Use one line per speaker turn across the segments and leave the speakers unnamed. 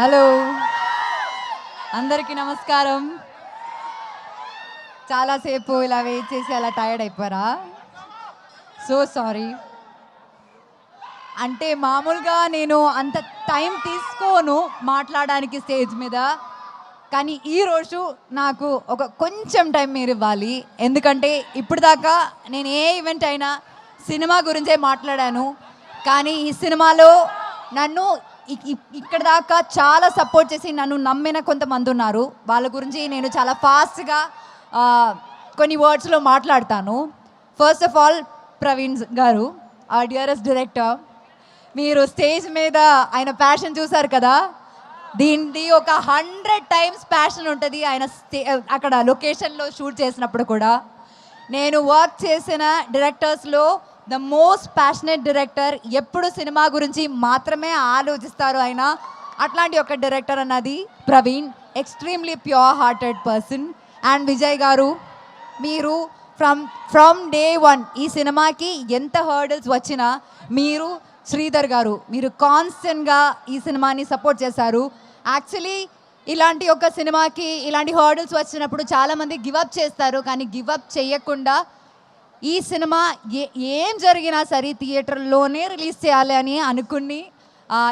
Hello. అందరికీ నమస్కారం. చాలాసేపు ఇలా వెయిట్ చేసి అలా టైర్డ్ అయిపోయారా? సో సారీ అంటే మామూలుగా నేను అంత టైం తీసుకోను మాట్లాడడానికి స్టేజ్ మీద. కానీ ఈ రోజు నాకు ఒక కొంచెం టైం మీరు ఇవ్వాలి. ఎందుకంటే ఇప్పుడు దాకా నేను ఏ ఈవెంట్ అయినా సినిమా గురించే మాట్లాడాను. కానీ ఈ సినిమాలో నన్ను ఇక్కడ దాకా చాలా సపోర్ట్ చేసి నన్ను నమ్మిన కొంతమంది ఉన్నారు. వాళ్ళ గురించి నేను చాలా ఫాస్ట్గా కొన్ని వర్డ్స్లో మాట్లాడతాను. ఫస్ట్ ఆఫ్ ఆల్ ప్రవీణ్ గారు ఆ డిఆర్ఎస్ డైరెక్టర్ మీరు స్టేజ్ మీద ఆయన ప్యాషన్ చూసారు కదా? దీనిది ఒక హండ్రెడ్ టైమ్స్ ప్యాషన్ ఉంటుంది ఆయన స్టే- అక్కడ లొకేషన్లో షూట్ చేసినప్పుడు కూడా. నేను వర్క్ చేసిన డైరెక్టర్స్లో ద మోస్ట్ ప్యాషనెట్ డైరెక్టర్ ఎప్పుడు సినిమా గురించి మాత్రమే ఆలోచిస్తారు ఆయన అట్లాంటి ఒక డైరెక్టర్ అన్నది Praveen extremely pure hearted person and Vijay గారు మీరు ఫ్రమ్ ఫ్రమ్ డే వన్ ఈ సినిమాకి ఎంత హర్డల్స్ వచ్చినా మీరు శ్రీధర్ గారు మీరు కాన్స్టెంట్గా ఈ సినిమాని సపోర్ట్ చేశారు. యాక్చువల్లీ ఇలాంటి ఒక సినిమాకి ఇలాంటి హర్డల్స్ వచ్చినప్పుడు చాలామంది గివప్ చేస్తారు. కానీ గివప్ చేయకుండా ఈ సినిమా ఏ ఏం జరిగినా సరే థియేటర్లోనే రిలీజ్ చేయాలి అని అనుకుని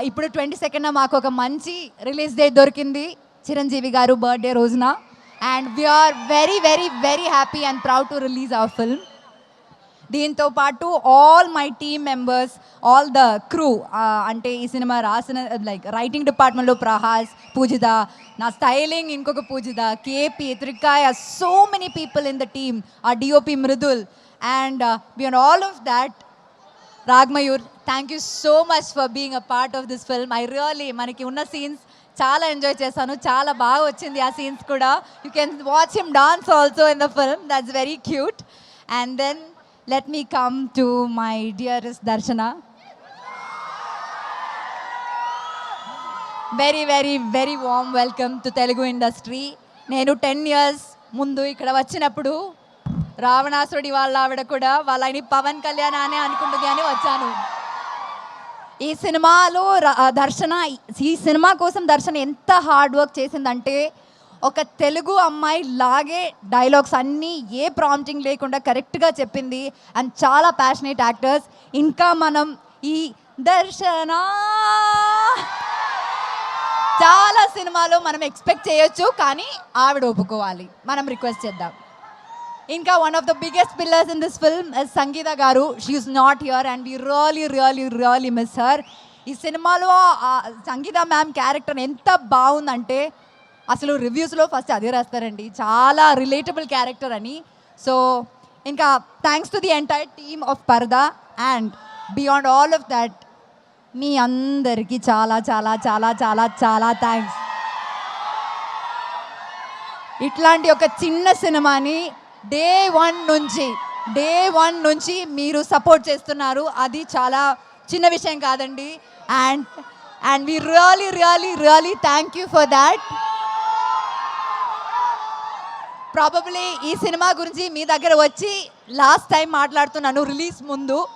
ఇప్పుడు ట్వంటీ సెకండ్ మాకు ఒక మంచి రిలీజ్ డేట్ దొరికింది. చిరంజీవి గారు బర్త్డే రోజున. And we're very very very happy and proud to release our film దీంతో పాటు all my team members all the crew అంటే ఈ సినిమా రాసిన లైక్ రైటింగ్ డిపార్ట్మెంట్లో ప్రహాస్ పూజిత నా స్టైలింగ్ ఇంకొక Poojitha KP Trikaya so many people in the team ఆ DOP Mridul and beyond all of that Ragmayur thank you so much for being a part of this film I really మనకి ఉన్న scenes చాలా enjoy చేశాను. చాలా బాగా వచ్చింది ఆ scenes కూడా. You can watch him dance also in the film that's very cute and then let me come to my dearest Darshana very very very warm welcome to Telugu industry నేను ten years ముందు ఇక్కడ వచ్చినప్పుడు రావణాసురుడి వాళ్ళ ఆవిడ కూడా వాళ్ళ ఆయన పవన్ కళ్యాణ్ అనే అనుకుంటుంది అని వచ్చాను. ఈ సినిమాలో దర్శన ఈ సినిమా కోసం దర్శన ఎంత హార్డ్ వర్క్ చేసిందంటే ఒక తెలుగు అమ్మాయి లాగే డైలాగ్స్ అన్నీ ఏ ప్రాంప్టింగ్ లేకుండా కరెక్ట్గా చెప్పింది. అండ్ చాలా ప్యాషనేట్ యాక్టర్స్ ఇంకా మనం ఈ దర్శన చాలా సినిమాలో మనం ఎక్స్పెక్ట్ చేయొచ్చు కానీ ఆవిడ ఒప్పుకోవాలి. మనం రిక్వెస్ట్ చేద్దాం. ఇంకా one of the biggest pillars in this film Sangeetha గారు she's not here and we really really really miss her ఈ సినిమాలో సంగీత మ్యామ్ క్యారెక్టర్ ఎంత బాగుందంటే అసలు రివ్యూస్లో ఫస్ట్ అదే రాస్తారండి. చాలా రిలేటబుల్ క్యారెక్టర్ అని. సో ఇంకా thanks to the entire team of Paradha and beyond all of that మీ అందరికీ చాలా చాలా చాలా చాలా చాలా థ్యాంక్స్ ఇట్లాంటి ఒక చిన్న సినిమాని డే వన్ నుంచి డే వన్ నుంచి మీరు సపోర్ట్ చేస్తున్నారు. అది చాలా చిన్న విషయం కాదండి. And and we really really really thank you for that probably ఈ సినిమా గురించి మీ దగ్గర వచ్చి లాస్ట్ టైం మాట్లాడుతున్నాను రిలీజ్ ముందు.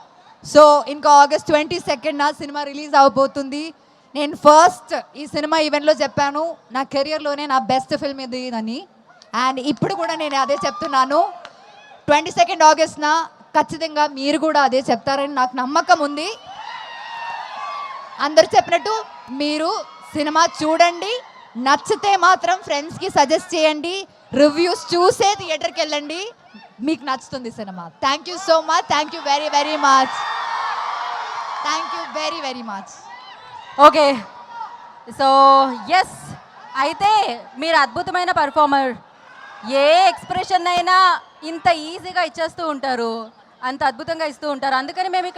సో ఇంకా ఆగస్ట్ ట్వంటీ సెకండ్ నా సినిమా రిలీజ్ అవబోతుంది. నేను ఫస్ట్ ఈ సినిమా ఈవెంట్లో చెప్పాను. నా కెరియర్లోనే నా బెస్ట్ ఫిల్మ్ ఇది అని. అండ్ ఇప్పుడు కూడా నేను అదే చెప్తున్నాను. ట్వంటీ సెకండ్ ఆగస్ట్న ఖచ్చితంగా మీరు కూడా అదే చెప్తారని నాకు నమ్మకం ఉంది. అందరు చెప్పినట్టు మీరు సినిమా చూడండి నచ్చితే మాత్రం ఫ్రెండ్స్కి సజెస్ట్ చేయండి రివ్యూస్ చూసే థియేటర్కి వెళ్ళండి మీకు నచ్చుతుంది cinema. Thank you so much thank you very very much thank you very very much
okay so yes అయితే మీరు అద్భుతమైన పర్ఫార్మర్ ఏ ఎక్స్ప్రెషన్ అయినా ఇంత ఈజీగా ఇచ్చేస్తూ ఉంటారు అంత అద్భుతంగా ఇస్తూ ఉంటారు. అందుకని మేము